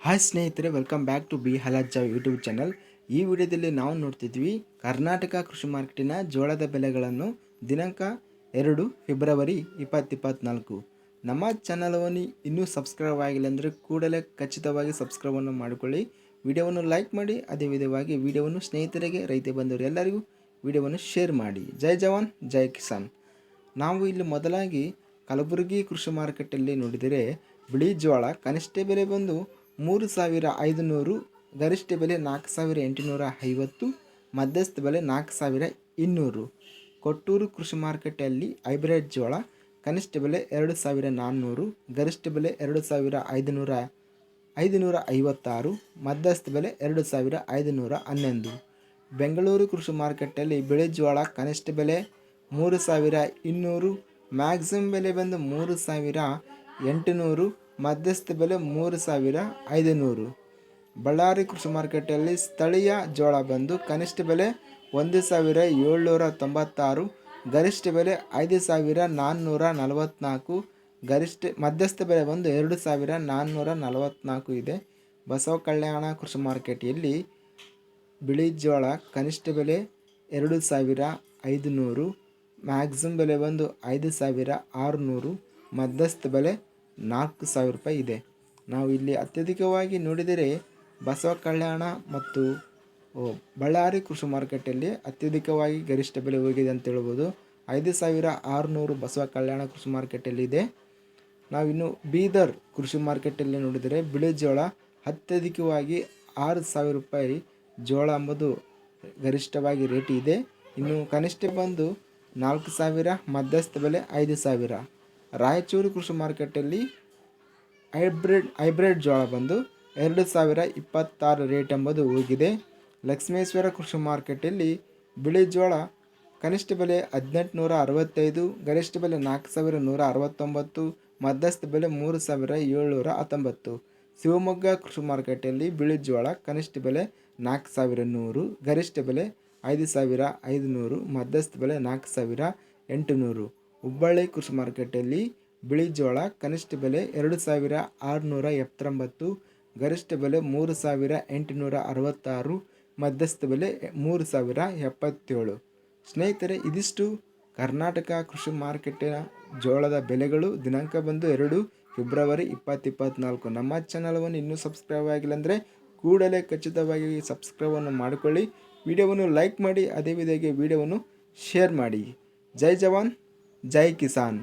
Hi ಸ್ನೇಹಿತರೆ welcome back to B ಹಲಜ್ಜ YouTube channel ಈ ವಿಡಿಯೋದಲ್ಲಿ ನಾವು ನೋಡ್ತಿದ್ವಿ ಕರ್ನಾಟಕ ಕೃಷಿ ಮಾರ್ಕೆಟಿನ ಜೋಳದ ಬೆಲೆಗಳನ್ನು ದಿನಾಂಕ ಎರಡು ಫೆಬ್ರವರಿ ಇಪ್ಪತ್ತಿಪ್ಪತ್ನಾಲ್ಕು. ನಮ್ಮ ಚಾನಲವನ್ನು ಇನ್ನೂ ಸಬ್ಸ್ಕ್ರೈಬ್ ಆಗಿಲ್ಲ ಅಂದರೆ ಕೂಡಲೇ ಖಚಿತವಾಗಿ ಸಬ್ಸ್ಕ್ರೈಬನ್ನು ಮಾಡಿಕೊಳ್ಳಿ. ವಿಡಿಯೋವನ್ನು ಲೈಕ್ ಮಾಡಿ, ಅದೇ ವಿಧವಾಗಿ ವಿಡಿಯೋವನ್ನು ಸ್ನೇಹಿತರಿಗೆ, ರೈತ ಬಂದವರು ಎಲ್ಲರಿಗೂ ವಿಡಿಯೋವನ್ನು ಶೇರ್ ಮಾಡಿ. ಜೈ ಜವಾನ್, ಜೈ ಕಿಸಾನ್. ನಾವು ಇಲ್ಲಿ ಮೊದಲಾಗಿ ಕಲಬುರಗಿ ಕೃಷಿ ಮಾರುಕಟ್ಟೆಯಲ್ಲಿ ನೋಡಿದರೆ ಬಿಳಿ ಜೋಳ ಕನಿಷ್ಠ ಬೆಲೆ ಬಂದು ಮೂರು ಸಾವಿರ ಐದುನೂರು, ಗರಿಷ್ಠ ಬೆಲೆ ನಾಲ್ಕು ಸಾವಿರ ಎಂಟುನೂರ ಐವತ್ತು, ಮಧ್ಯಸ್ಥ ಬೆಲೆ ನಾಲ್ಕು ಸಾವಿರ ಇನ್ನೂರು. ಕೊಟ್ಟೂರು ಕೃಷಿ ಮಾರುಕಟ್ಟೆಯಲ್ಲಿ ಹೈಬ್ರಿಡ್ ಜೋಳ, ಕನಿಷ್ಠ ಬೆಲೆ ಎರಡು ಸಾವಿರ ನಾನ್ನೂರು, ಗರಿಷ್ಠ ಬೆಲೆ ಎರಡು ಸಾವಿರ ಐದುನೂರ ಐದುನೂರ ಐವತ್ತಾರು, ಮಧ್ಯಸ್ಥ ಬೆಲೆ ಎರಡು ಸಾವಿರ ಐದುನೂರ ಹನ್ನೊಂದು. ಬೆಂಗಳೂರು ಕೃಷಿ ಮಾರುಕಟ್ಟೆಯಲ್ಲಿ ಬಿಳಿ ಜೋಳ ಕನಿಷ್ಠ ಬೆಲೆ ಮೂರು ಸಾವಿರ ಇನ್ನೂರು, ಮ್ಯಾಕ್ಸಿಮಮ್ ಬೆಲೆ ಬಂದು ಮೂರು ಸಾವಿರ ಎಂಟುನೂರು ಮಧ್ಯಸ್ಥ ಬೆಲೆ ಮೂರು ಸಾವಿರ ಐದುನೂರು. ಬಳ್ಳಾರಿ ಕೃಷಿ ಮಾರುಕಟ್ಟೆಯಲ್ಲಿ ಸ್ಥಳೀಯ ಜೋಳ ಬಂದು ಕನಿಷ್ಠ ಬೆಲೆ ಒಂದು ಸಾವಿರ ಏಳ್ನೂರ ತೊಂಬತ್ತಾರು, ಗರಿಷ್ಠ ಬೆಲೆ ಐದು ಸಾವಿರ ನಾನ್ನೂರ ನಲವತ್ತ್ನಾಲ್ಕು ಗರಿಷ್ಠ ಮಧ್ಯಸ್ಥ ಬೆಲೆ ಬಂದು ಎರಡು ಸಾವಿರ ನಾನ್ನೂರ ನಲವತ್ತ್ನಾಲ್ಕು ಇದೆ. ಬಸವ ಕಲ್ಯಾಣ ಕೃಷಿ ಮಾರುಕಟ್ಟೆಯಲ್ಲಿ ಬಿಳಿ ಜೋಳ ಕನಿಷ್ಠ ಬೆಲೆ ಎರಡು ಸಾವಿರ ಐದುನೂರು ಮ್ಯಾಕ್ಸಿಮಮ್ ಬೆಲೆ ಬಂದು ಐದು ಸಾವಿರ ಆರುನೂರು, ಮಧ್ಯಸ್ಥ ಬೆಲೆ ನಾಲ್ಕು ಸಾವಿರ ರೂಪಾಯಿ ಇದೆ. ನಾವು ಇಲ್ಲಿ ಅತ್ಯಧಿಕವಾಗಿ ನೋಡಿದರೆ ಬಸವ ಕಲ್ಯಾಣ ಮತ್ತು ಬಳ್ಳಾರಿ ಕೃಷಿ ಮಾರುಕಟ್ಟೆಯಲ್ಲಿ ಅತ್ಯಧಿಕವಾಗಿ ಗರಿಷ್ಠ ಬೆಲೆ ಹೋಗಿದೆ ಅಂತ ಹೇಳ್ಬೋದು. ಐದು ಸಾವಿರ ಆರುನೂರು ಬಸವ ಕಲ್ಯಾಣ ಕೃಷಿ ಮಾರುಕಟ್ಟೆಯಲ್ಲಿ ಇದೆ. ನಾವಿನ್ನು ಬೀದರ್ ಕೃಷಿ ಮಾರ್ಕೆಟಲ್ಲಿ ನೋಡಿದರೆ ಬಿಳಿ ಜೋಳ ಅತ್ಯಧಿಕವಾಗಿ ಆರು ಸಾವಿರ ರೂಪಾಯಿ ಜೋಳ ಎಂಬುದು ಗರಿಷ್ಠವಾಗಿ ರೇಟ್ ಇದೆ. ಇನ್ನು ಕನಿಷ್ಠ ಬಂದು ನಾಲ್ಕು ಸಾವಿರ, ಮಧ್ಯಸ್ಥ ಬೆಲೆ ಐದು ಸಾವಿರ. ರಾಯಚೂರು ಕೃಷಿ ಮಾರುಕಟ್ಟೆಯಲ್ಲಿ ಹೈಬ್ರಿಡ್ ಹೈಬ್ರಿಡ್ ಜೋಳ ಬಂದು ಎರಡು ಸಾವಿರ ಇಪ್ಪತ್ತಾರು ರೇಟ್ ಎಂಬುದು ಹೋಗಿದೆ. ಲಕ್ಷ್ಮೇಶ್ವರ ಕೃಷಿ ಮಾರುಕಟ್ಟೆಯಲ್ಲಿ ಬಿಳಿ ಜೋಳ ಕನಿಷ್ಠ ಬೆಲೆ ಹದಿನೆಂಟುನೂರ ಅರವತ್ತೈದು, ಗರಿಷ್ಠ ಬೆಲೆ ನಾಲ್ಕು ಸಾವಿರ ನೂರ ಅರವತ್ತೊಂಬತ್ತು, ಮಧ್ಯಸ್ಥ ಬೆಲೆ ಮೂರು ಸಾವಿರ ಏಳ್ನೂರ ಹತ್ತೊಂಬತ್ತು. ಶಿವಮೊಗ್ಗ ಕೃಷಿ ಮಾರುಕಟ್ಟೆಯಲ್ಲಿ ಬಿಳಿ ಜೋಳ ಕನಿಷ್ಠ ಬೆಲೆ ನಾಲ್ಕು ಸಾವಿರ ನೂರು, ಗರಿಷ್ಠ ಬೆಲೆ ಐದು ಸಾವಿರ ಐದುನೂರು, ಮಧ್ಯಸ್ಥ ಬೆಲೆ ನಾಲ್ಕು ಸಾವಿರ ಎಂಟುನೂರು. ಹುಬ್ಬಳ್ಳಿ ಕೃಷಿ ಮಾರುಕಟ್ಟೆಯಲ್ಲಿ ಬಿಳಿ ಜೋಳ ಕನಿಷ್ಠ ಬೆಲೆ ಎರಡು ಸಾವಿರ ಆರುನೂರ ಎಪ್ಪತ್ತೊಂಬತ್ತು, ಗರಿಷ್ಠ ಬೆಲೆ ಮೂರು ಸಾವಿರ ಎಂಟುನೂರ ಅರವತ್ತಾರು, ಮಧ್ಯಸ್ಥ ಬೆಲೆ ಮೂರು ಸಾವಿರ ಎಪ್ಪತ್ತೇಳು. ಸ್ನೇಹಿತರೆ, ಇದಿಷ್ಟು. ಕರ್ನಾಟಕ ಕೃಷಿ ಮಾರುಕಟ್ಟೆಯ ಜೋಳದ ಬೆಲೆಗಳು ದಿನಾಂಕ ಬಂದು ಎರಡು, ಫೆಬ್ರವರಿ ಇಪ್ಪತ್ತಿಪ್ಪತ್ನಾಲ್ಕು. ನಮ್ಮ ಚಾನಲವನ್ನು ಇನ್ನೂ ಸಬ್ಸ್ಕ್ರೈಬ್ ಆಗಿಲ್ಲ ಅಂದರೆ ಕೂಡಲೇ ಖಚಿತವಾಗಿ ಸಬ್ಸ್ಕ್ರೈಬನ್ನು ಮಾಡಿಕೊಳ್ಳಿ. ವಿಡಿಯೋವನ್ನು ಲೈಕ್ ಮಾಡಿ, ಅದೇ ವಿಧಿಯಾಗಿ ವಿಡಿಯೋವನ್ನು ಶೇರ್ ಮಾಡಿ. ಜೈ ಜವಾನ್. ಜೈ ಕಿಸಾನ್